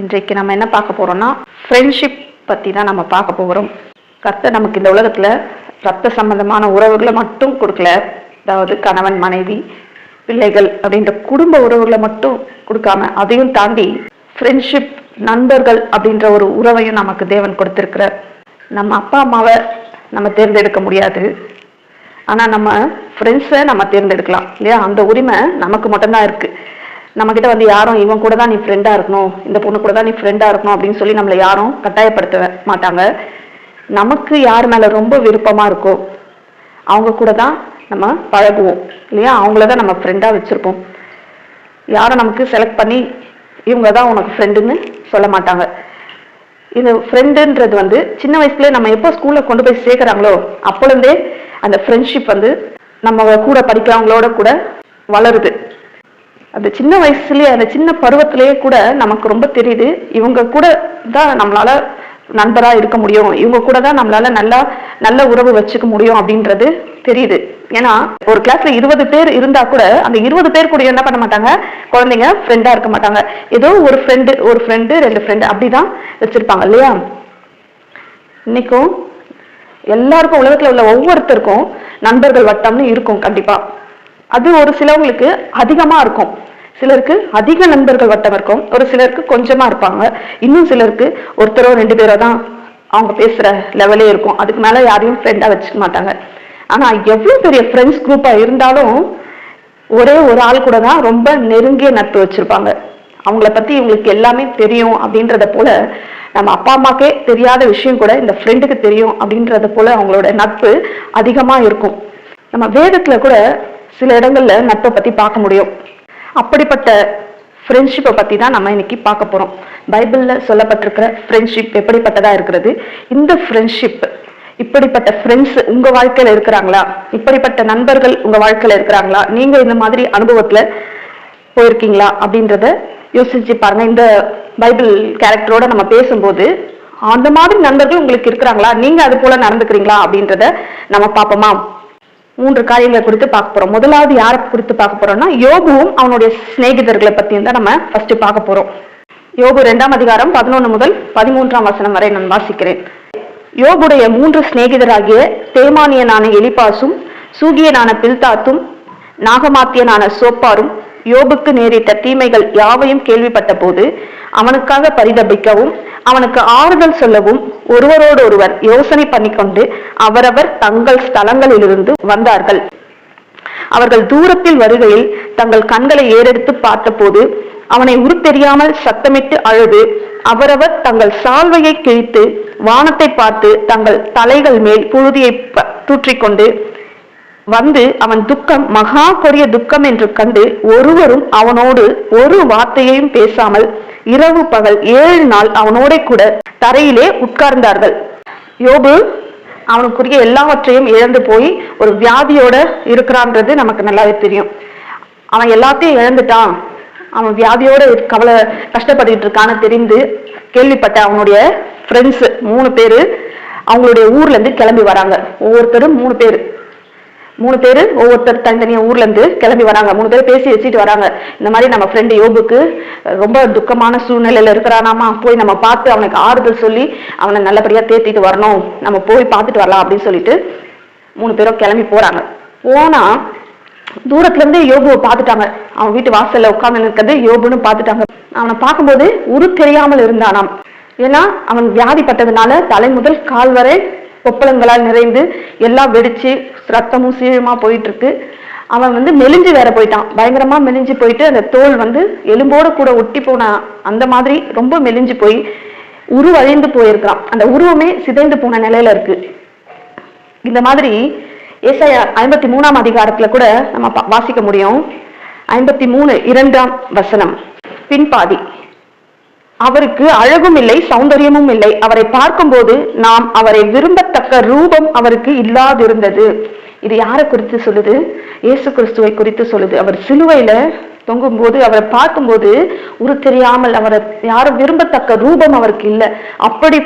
இன்றைக்கு நம்ம என்ன பார்க்க போகிறோம்னா ஃப்ரெண்ட்ஷிப் பற்றி தான் நம்ம பார்க்க போகிறோம். கத்தை நமக்கு இந்த உலகத்தில் ரத்த சம்பந்தமான உறவுகளை மட்டும் கொடுக்கல. அதாவது கணவன் மனைவி பிள்ளைகள் அப்படின்ற குடும்ப உறவுகளை மட்டும் கொடுக்காம அதையும் தாண்டி ஃப்ரெண்ட்ஷிப் நண்பர்கள் அப்படின்ற ஒரு உறவையும் நமக்கு தேவன் கொடுத்துருக்கிறார். நம்ம அப்பா அம்மாவை நம்ம தேர்ந்தெடுக்க முடியாது. ஆனால் நம்ம ஃப்ரெண்ட்ஸை நம்ம தேர்ந்தெடுக்கலாம். இல்லையா? அந்த உரிமை நமக்கு மட்டும்தான் இருக்கு. நம்மக்கிட்ட வந்து யாரும் இவன் கூட தான் நீ ஃப்ரெண்டாக இருக்கணும். இந்த பொண்ணு கூட தான் நீ ஃப்ரெண்டாக இருக்கணும். அப்படின்னு சொல்லி நம்மளை யாரும் கட்டாயப்படுத்த மாட்டாங்க. நமக்கு யார் மேலே ரொம்ப விருப்பமாக இருக்கோ அவங்க கூட தான் நம்ம பழகுவோம். இல்லையா? அவங்கள தான் நம்ம ஃப்ரெண்டாக வச்சுருப்போம். யாரும் நமக்கு செலக்ட் பண்ணி இவங்க தான் உனக்கு ஃப்ரெண்டுன்னு சொல்ல மாட்டாங்க. இது ஃப்ரெண்டுன்றது வந்து சின்ன வயசுலேயே நம்ம எப்போ ஸ்கூலில் கொண்டு போய் சேர்க்குறாங்களோ அப்போலேருந்தே அந்த ஃப்ரெண்ட்ஷிப் வந்து நம்ம கூட படிக்கிறவங்களோட கூட வளருது. அந்த சின்ன வயசுலயே அந்த சின்ன பருவத்திலேயே கூட நமக்கு ரொம்ப தெரியுது. இவங்க கூட தான் நம்மளால நண்பரா இருக்க முடியும். இவங்க கூட தான் நம்மளால நல்லா நல்ல உறவு வச்சுக்க முடியும் அப்படின்றது தெரியுது. ஏன்னா ஒரு கிளாஸ்ல இருபது பேர் இருந்தா கூட அந்த இருபது பேர் கூட என்ன பண்ண மாட்டாங்க? குழந்தைங்க ஃப்ரெண்டா இருக்க மாட்டாங்க. ஏதோ ஒரு ஃப்ரெண்டு ஒரு ஃப்ரெண்டு ரெண்டு ஃப்ரெண்டு அப்படிதான் வச்சிருப்பாங்க இல்லையா? இன்னைக்கும் எல்லாருக்கும் உலகத்துல உள்ள ஒவ்வொருத்தருக்கும் நண்பர்கள் வட்டம்னு இருக்கும் கண்டிப்பா. அது ஒரு சிலவங்களுக்கு அதிகமா இருக்கும். சிலருக்கு அதிக நண்பர்கள் வட்டம் இருக்கும் ஒரு சிலருக்கு கொஞ்சமா இருப்பாங்க. இன்னும் சிலருக்கு ஒருத்தரோ ரெண்டு பேரோ தான் அவங்க பேசுற லெவலே இருக்கும். அதுக்கு மேல யாரையும் ஃப்ரெண்டா வச்சுக்க மாட்டாங்க. ஆனா எவ்வளவு பெரிய ஃப்ரெண்ட்ஸ் குரூப்பா இருந்தாலும் ஒரே ஒரு ஆள் கூட தான் ரொம்ப நெருங்கிய நட்பு வச்சிருப்பாங்க. அவங்கள பத்தி இவங்களுக்கு எல்லாமே தெரியும் அப்படின்றத போல நம்ம அப்பா அம்மாக்கே தெரியாத விஷயம் கூட இந்த ஃப்ரெண்டுக்கு தெரியும் அப்படின்றத போல அவங்களோட நட்பு அதிகமா இருக்கும். நம்ம வேதத்துல கூட சில இடங்கள்ல நட்பை பத்தி பார்க்க முடியும். அப்படிப்பட்ட ஃப்ரெண்ட்ஷிப்பை பற்றி தான் நம்ம இன்னைக்கு பார்க்க போகிறோம் பைபிளில் சொல்லப்பட்டிருக்கிற ஃப்ரெண்ட்ஷிப் எப்படிப்பட்டதாக இருக்கிறது? இந்த ஃப்ரெண்ட்ஷிப் இப்படிப்பட்ட ஃப்ரெண்ட்ஸ் உங்கள் வாழ்க்கையில் இருக்கிறாங்களா? இப்படிப்பட்ட நண்பர்கள் உங்கள் வாழ்க்கையில் இருக்கிறாங்களா? நீங்கள் இந்த மாதிரி அனுபவத்தில் போயிருக்கீங்களா? அப்படின்றத யோசிச்சு பாருங்க. இந்த பைபிள் கேரக்டரோட நம்ம பேசும்போது அந்த மாதிரி நண்பர்கள் உங்களுக்கு இருக்கிறாங்களா? நீங்க அது போல நடந்துக்கிறீங்களா? அப்படின்றத நம்ம பார்ப்போமா? மூன்று காரியங்களை குறித்து பார்க்க போறோம். முதலாவது யாரை குறித்து பார்க்க போறோம்னா யோபுவும் அவனுடைய சிநேகிதர்களை பத்தியும் தான் நம்ம ஃபர்ஸ்ட் பார்க்க போறோம். யோபு ரெண்டாம் அதிகாரம் பதினொன்று முதல் பதிமூன்றாம் வசனம் வரை நான் வாசிக்கிறேன். யோபுடைய மூன்று சிநேகிதராகிய தேமானியனான எலிபாசும் சூகியனான பில்தாத்தும் நாகமாத்தியனான சோப்பாரும் யோபுக்கு நேரிட்ட தீமைகள் யாவையும் கேள்விப்பட்ட போது அவனுக்காக பரிதபிக்கவும் அவனுக்கு ஆறுதல் சொல்லவும் ஒருவரோடு ஒருவர் யோசனை பண்ணிக்கொண்டு அவரவர் தங்கள் ஸ்தலங்களிலிருந்து வந்தார்கள். அவர்கள் தூரத்தில் வருகையில் தங்கள் கண்களை ஏறெடுத்து பார்த்தபோது அவனை உருத்தெரியாமல் சத்தமிட்டு அழுது அவரவர் தங்கள் சால்வையை கிழித்து வானத்தை பார்த்து தங்கள் தலைகள் மேல் புழுதியை ப- தூற்றிக்கொண்டு வந்து அவன் துக்கம் மகா கொடிய துக்கம் என்று கண்டு ஒருவரும் அவனோடு ஒரு வார்த்தையையும் பேசாமல் இரவு பகல் ஏழு நாள் அவனோட கூட தரையிலே உட்கார்ந்தார்கள். யோபு அவனுக்குரிய எல்லாவற்றையும் இழந்து போய் ஒரு வியாதியோட இருக்கிறான்றது நமக்கு நல்லாவே தெரியும். அவன் எல்லாத்தையும் இழந்துட்டான். அவன் வியாதியோட கவலை கஷ்டப்பட்டுக்கிட்டு இருக்கான்னு தெரிந்து கேள்விப்பட்ட அவனுடைய ஃப்ரெண்ட்ஸ் மூணு பேரு அவங்களுடைய ஊர்ல இருந்து கிளம்பி வராங்க. ஒவ்வொருத்தரும் மூணு பேர். மூணு பேர் ஒவ்வொருத்தர் தனித்தனியா ஊர்ல இருந்து கிளம்பி வராங்க. மூணு பேர் பேசி வச்சுட்டு வராங்க. இந்த மாதிரி நம்ம ஃப்ரெண்டு யோபுக்கு ரொம்ப துக்கமான சூழ்நிலையில இருக்கிறானாமா? போய் நம்ம பார்த்து அவனுக்கு ஆறுதல் சொல்லி அவனை நல்லபடியா தேர்த்திட்டு வரணும். நம்ம போய் பார்த்துட்டு வரலாம் அப்படின்னு சொல்லிட்டு மூணு பேரும் கிளம்பி போறாங்க. போனா தூரத்துல இருந்தே யோபுவை பார்த்துட்டாங்க. அவன் வீட்டு வாசல்ல உட்காந்து இருக்கிறது யோபுன்னு பார்த்துட்டாங்க. அவனை பார்க்கும்போது உரு தெரியாமல் இருந்தானாம். ஏன்னா அவன் வியாதிப்பட்டதுனால தலை முதல் கால் வரை கொப்பளங்களால் நிறைந்து எல்லாம் வெடிச்சு ரத்தமும் சீழமா போயிட்டு இருக்கு அவன் வந்து மெலிஞ்சு வேற போயிட்டான். பயங்கரமா மெலிஞ்சு போயிட்டு அந்த தோல் வந்து எலும்போட கூட ஒட்டி போன அந்த மாதிரி ரொம்ப மெலிஞ்சு போய் உருவழிந்து போயிருக்கான் அந்த உருவமே சிதைந்து போன நிலையில இருக்கு. இந்த மாதிரி ஏசாயா ஐம்பத்தி மூணாம் அதிகாரத்துல கூட நம்ம பா- வாசிக்க முடியும். ஐம்பத்தி மூணு இரண்டாம் வசனம். பின்பாதி. அவருக்கு அழகும் இல்லை சௌந்தரியமும் இல்லை அவரை பார்க்கும்போது நாம் அவரை விரும்பத்தக்க ரூபம் அவருக்கு இல்லாதிருந்தது. இது யாரை குறித்து சொல்லுது? இயேசு கிறிஸ்துவை குறித்து சொல்லுது. அவர் சிலுவையில தொங்கும்போது அவரை பார்க்கும்போது உரு தெரியாமல் அவரை யாரும் விரும்பத்தக்க ரூபம் அவருக்கு இல்லை. அப்படி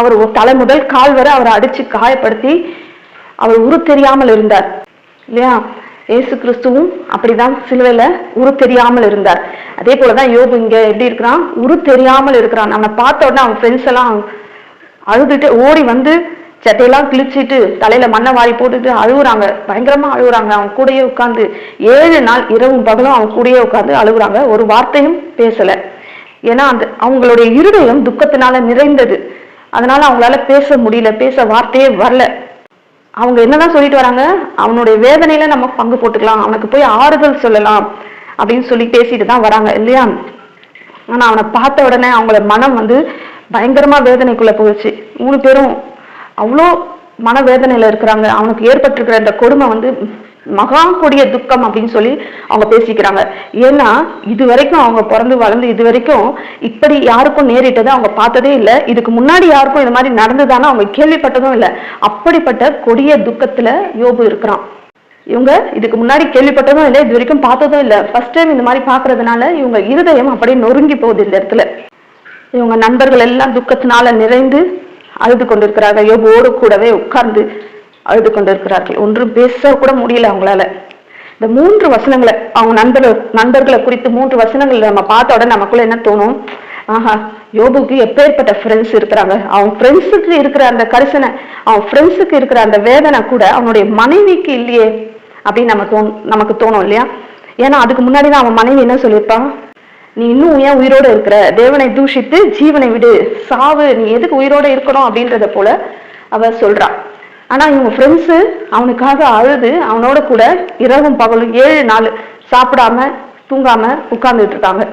அவர் ஒரு தலை முதல் கால் வரை அவரை அடிச்சு காயப்படுத்தி அவர் உரு தெரியாமல் இருந்தார். இல்லையா? இயேசு கிறிஸ்துவும் அப்படிதான் சிலுவையில உரு தெரியாமல் இருந்தார். அதே போலதான் யோபு இங்க எப்படி இருக்கிறான்? உரு தெரியாமல் இருக்கிறான். அவனை பார்த்த உடனே அவன் ஃப்ரெண்ட்ஸ் எல்லாம் அழுதுட்டு ஓடி வந்து சட்டையெல்லாம் கிழிச்சிட்டு தலையில மண்ணை வாரி போட்டுட்டு அழுகுறாங்க. பயங்கரமா அழுகுறாங்க. அவன் கூடயே உட்காந்து ஏழு நாள் இரவும் பகலும் அவன் கூடயே உட்காந்து அழுகுறாங்க. ஒரு வார்த்தையும் பேசல. ஏன்னா அந்த அவங்களுடைய இருதயம் துக்கத்தினால நிறைந்தது. அதனால அவங்களால பேச முடியல. பேச வார்த்தையே வரல. அவங்க என்னதான் சொல்லிட்டு வராங்க? அவனுடைய வேதனையில நம்ம பங்கு போட்டுக்கலாம். அவனுக்கு போய் ஆறுதல் சொல்லலாம் அப்படின்னு சொல்லி பேசிட்டு தான் வராங்க இல்லையா? ஆனா அவனை பார்த்த உடனே அவங்கள மனம் வந்து பயங்கரமா வேதனைக்குள்ள போயிடுச்சு. மூணு பேரும் அவ்வளோ மனவேதனையில இருக்கிறாங்க. அவனுக்கு ஏற்பட்டிருக்கிற இந்த கொடுமை வந்து மகா கொடிய துக்கம் அப்படின்னு சொல்லி அவங்க பேசிக்கிறாங்க. ஏன்னா இது வரைக்கும் அவங்க பிறந்து வளர்ந்து இது வரைக்கும் இப்படி யாருக்கும் நேரிட்டதை அவங்க பார்த்ததே இல்லை. இதுக்கு முன்னாடி யாருக்கும் இது மாதிரி நடந்ததானே அவங்க கேள்விப்பட்டதும் இல்லை. அப்படிப்பட்ட கொடிய துக்கத்துல யோபு இருக்கிறான். இவங்க இதுக்கு முன்னாடி கேள்விப்பட்டதும் இல்லை இது வரைக்கும் பார்த்ததும் இல்லை. ஃபர்ஸ்ட் டைம் இந்த மாதிரி பார்க்கறதுனால இவங்க இருதயம் அப்படியே நொறுங்கி போகுது இந்த இடத்துல. இவங்க நண்பர்கள் எல்லாம் துக்கத்தினால நிறைந்து அழுது கொண்டிருக்கிறார்கள். யோபுவோடு கூடவே உட்கார்ந்து அழுது கொண்டிருக்கிறார்கள். ஒன்றும் பேச கூட முடியல அவங்களால. இந்த மூன்று வசனங்களை அவங்க நண்பர்கள் நண்பர்களை குறித்து மூன்று வசனங்கள் நம்ம பார்த்த உடனே நமக்குள்ள என்ன தோணும்? ஆஹா யோபுக்கு எப்பேற்பட்ட ஃப்ரெண்ட்ஸ் இருக்கிறாங்க. அவன் ஃப்ரெண்ட்ஸுக்கு இருக்கிற அந்த கரிசனை அவன் ஃப்ரெண்ட்ஸுக்கு இருக்கிற அந்த வேதனை கூட அவனுடைய மனைவிக்கு இல்லையே அப்படின்னு நம்ம தோணும் நமக்கு தோணும் இல்லையா? ஏன்னா அதுக்கு முன்னாடி தான் அவன் மனைவி என்ன சொல்லியிருப்பான் நீ இன்னும் ஏன் உயிரோடு இருக்கிற? தேவனை தூஷித்து ஜீவனை விடு. சாவு நீ எதுக்கு உயிரோடு இருக்கணும் அப்படின்றத போல அவ சொல்றான் ஆனால் இவங்க ஃப்ரெண்ட்ஸு அவனுக்காக அழுது அவனோட கூட இரவும் பகலும் ஏழு நாள் சாப்பிடாம தூங்காம உட்கார்ந்துட்டு இருக்காங்க.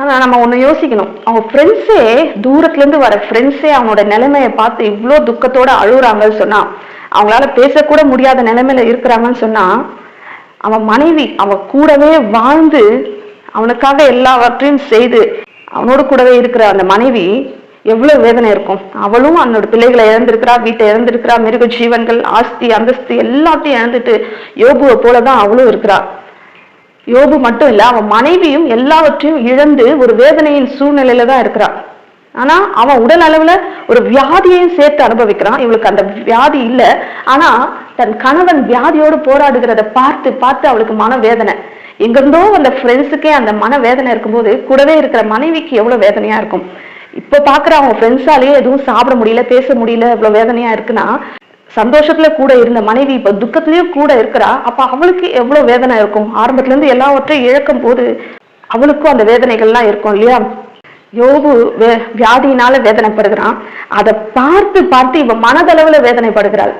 ஆனால் நம்ம ஒன்று யோசிக்கணும். அவங்க ஃப்ரெண்ட்ஸே தூரத்துலேருந்து வர ஃப்ரெண்ட்ஸே அவனோட நிலைமையை பார்த்து இவ்வளோ துக்கத்தோட அழுகுறாங்கன்னு சொன்னா அவங்களால பேசக்கூட முடியாத நிலைமையில இருக்கிறாங்கன்னு சொன்னால் அவன் மனைவி அவன் கூடவே வாழ்ந்து அவனுக்காக எல்லாவற்றையும் செய்து அவனோடு கூடவே இருக்கிற அந்த மனைவி எவ்வளவு வேதனை இருக்கும். அவளும் அவனோட பிள்ளைகளை இழந்திருக்கிறா வீட்டை இழந்திருக்கிறா மிருக ஜீவன்கள் ஆஸ்தி அந்தஸ்து எல்லாத்தையும் இழந்துட்டு யோபுவை போலதான் அவளும் இருக்கிறா. யோபு மட்டும் இல்ல அவன் மனைவியும் எல்லாவற்றையும் இழந்து ஒரு வேதனையின் சூழ்நிலையில தான் இருக்கிறான் ஆனா அவன் உடல் அளவுல ஒரு வியாதியையும் சேர்த்து அனுபவிக்கிறான். இவளுக்கு அந்த வியாதி இல்ல. ஆனா தன் கணவன் வியாதியோடு போராடுகிறத பார்த்து பார்த்து அவளுக்கு மன வேதனை எங்கிருந்தோ அந்த ஃப்ரெண்ட்ஸுக்கே அந்த மன வேதனை இருக்கும்போது கூடவே இருக்கிற மனைவிக்கு எவ்வளவு வேதனையா இருக்கும். இப்ப பாக்குற அவங்க ஃப்ரெண்ட்ஸாலேயே எதுவும் சாப்பிட முடியல பேச முடியல இவ்வளவு வேதனையா இருக்குன்னா சந்தோஷத்துல கூட இருந்த மனைவி இப்ப துக்கத்திலயும் கூட இருக்கிறா. அப்ப அவளுக்கு எவ்வளவு வேதனை இருக்கும்? ஆரம்பத்துல இருந்து எல்லாவற்றையும் இழக்கும் போது அவளுக்கும் அந்த வேதனைகள்லாம் இருக்கும் இல்லையா? யோபு வே வியாதியினால வேதனைப்படுகிறான். அதை பார்த்து பார்த்து இவன் மனதளவுல வேதனைப்படுகிறாள்.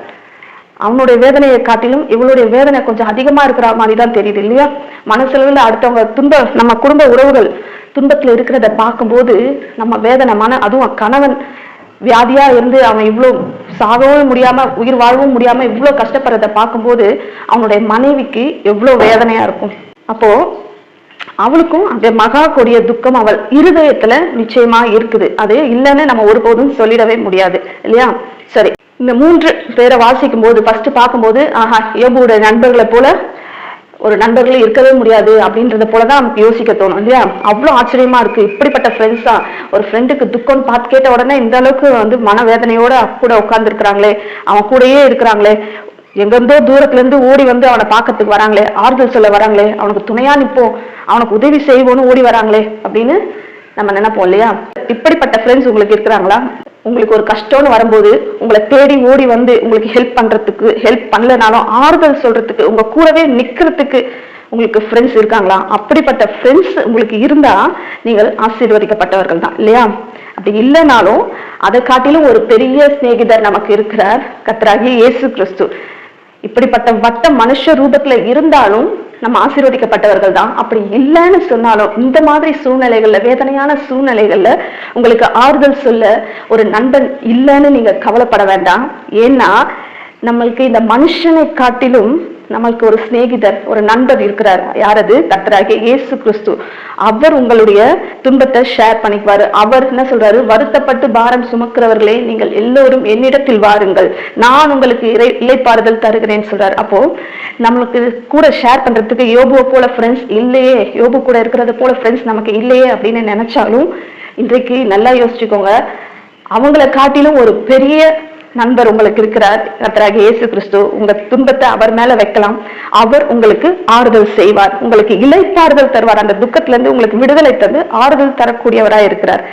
அவனுடைய வேதனையை காட்டிலும் இவளுடைய வேதனை கொஞ்சம் அதிகமா இருக்கிற மாதிரி தான் தெரியுது இல்லையா? மனசளவுல அடுத்தவங்க துன்ப நம்ம குடும்ப உறவுகள் துன்பத்துல இருக்கிறத பார்க்கும்போது நம்ம வேதனை மன அதுவும் கணவன் வியாதியா இருந்து அவன் இவ்வளோ சாகவும் முடியாம உயிர் வாழவும் முடியாம இவ்வளோ கஷ்டப்படுறத பார்க்கும்போது அவனுடைய மனைவிக்கு எவ்வளோ வேதனையா இருக்கும். அப்போ அவளுக்கும் அந்த மகா கொடிய துக்கம் அவள் இருதயத்துல நிச்சயமா இருக்குது. அது இல்லைன்னு நம்ம ஒருபோதும் சொல்லிடவே முடியாது. இல்லையா? சரி. இந்த மூன்று பேரை வாசிக்கும் போது ஃபர்ஸ்ட் பார்க்கும்போது ஆஹா யோபுடைய நண்பர்களை போல ஒரு நண்பர்களே இருக்கவே முடியாது அப்படின்றத போலதான் நமக்கு யோசிக்க தோணும் இல்லையா? அவ்வளவு ஆச்சரியமா இருக்கு. இப்படிப்பட்ட ஃப்ரெண்ட்ஸா ஒரு ஃப்ரெண்டுக்கு துக்கம்னு பார்த்து கேட்ட உடனே இந்த அளவுக்கு வந்து மனவேதனையோட கூட உட்கார்ந்து இருக்கிறாங்களே அவன் கூடயே இருக்கிறாங்களே. எங்கெந்தோ தூரத்துல இருந்து ஓடி வந்து அவனை பார்க்கறதுக்கு வராங்களே. ஆறுதல் சொல்ல வராங்களே. அவனுக்கு துணையா நிப்போம் அவனுக்கு உதவி செய்வோன்னு ஓடி வராங்களே அப்படின்னு நம்ம நினைப்போம் இல்லையா? இப்படிப்பட்ட ஃப்ரெண்ட்ஸ் உங்களுக்கு இருக்கிறாங்களா? உங்களுக்கு ஒரு கஷ்டம்னு வரும்போது உங்களை தேடி ஓடி வந்து உங்களுக்கு ஹெல்ப் பண்றதுக்கு ஹெல்ப் பண்ணலனாலும் ஆறுதல் சொல்றதுக்கு உங்க கூடவே நிக்கிறதுக்கு உங்களுக்கு ஃப்ரெண்ட்ஸ் இருக்காங்களா? அப்படிப்பட்ட ஃப்ரெண்ட்ஸ் உங்களுக்கு இருந்தா நீங்கள் ஆசீர்வதிக்கப்பட்டவர்கள் தான் இல்லையா? அப்படி இல்லைனாலும் அதை காட்டிலும் ஒரு பெரிய சிநேகிதர் நமக்கு இருக்கிறார் கத்ராகி இயேசு கிறிஸ்து. இப்படிப்பட்ட வட்ட மனுஷ ரூபத்துல இருந்தாலும் நம்ம ஆசீர்வதிக்கப்பட்டவர்கள் தான் அப்படி இல்லைன்னு சொன்னாலும் இந்த மாதிரி சூழ்நிலைகள்ல வேதனையான சூழ்நிலைகள்ல உங்களுக்கு ஆறுதல் சொல்ல ஒரு நண்பன் இல்லைன்னு நீங்க கவலைப்பட வேண்டாம். ஏன்னா நம்மளுக்கு இந்த மனுஷனை காட்டிலும் நம்மளுக்கு ஒரு சிநேகிதர் ஒரு நண்பர் இருக்கிறார். யாரது? கத்தராகிய இயேசு கிறிஸ்து. அவர் உங்களுடைய துன்பத்தை ஷேர் பண்ணிக்குவாரு. அவர் என்ன சொல்றாரு? வருத்தப்பட்டு பாரம் சுமக்கிறவர்களே நீங்கள் எல்லோரும் என்னிடத்தில் வாருங்கள். நான் உங்களுக்கு இறை இலைப்பாறுதல் தருகிறேன்னு சொல்றாரு. அப்போ நம்மளுக்கு கூட ஷேர் பண்றதுக்கு யோபுவை போல ஃப்ரெண்ட்ஸ் இல்லையே. யோபு கூட இருக்கிறது போல ஃப்ரெண்ட்ஸ் நமக்கு இல்லையே அப்படின்னு நினைச்சாலும் இன்றைக்கு நல்லா யோசிச்சுக்கோங்க. அவங்கள காட்டிலும் ஒரு பெரிய நண்பர் உங்களுக்கு இருக்கிறார். கத்தராக இயேசு கிறிஸ்து உங்க துன்பத்தை அவர் மேல வைக்கலாம். அவர் உங்களுக்கு ஆறுதல் செய்வார். உங்களுக்கு இலைப்பாறுதல் தருவார். அந்த துக்கத்திலிருந்து உங்களுக்கு விடுதலை தந்து ஆறுதல் தரக்கூடியவராய் இருக்கிறார்.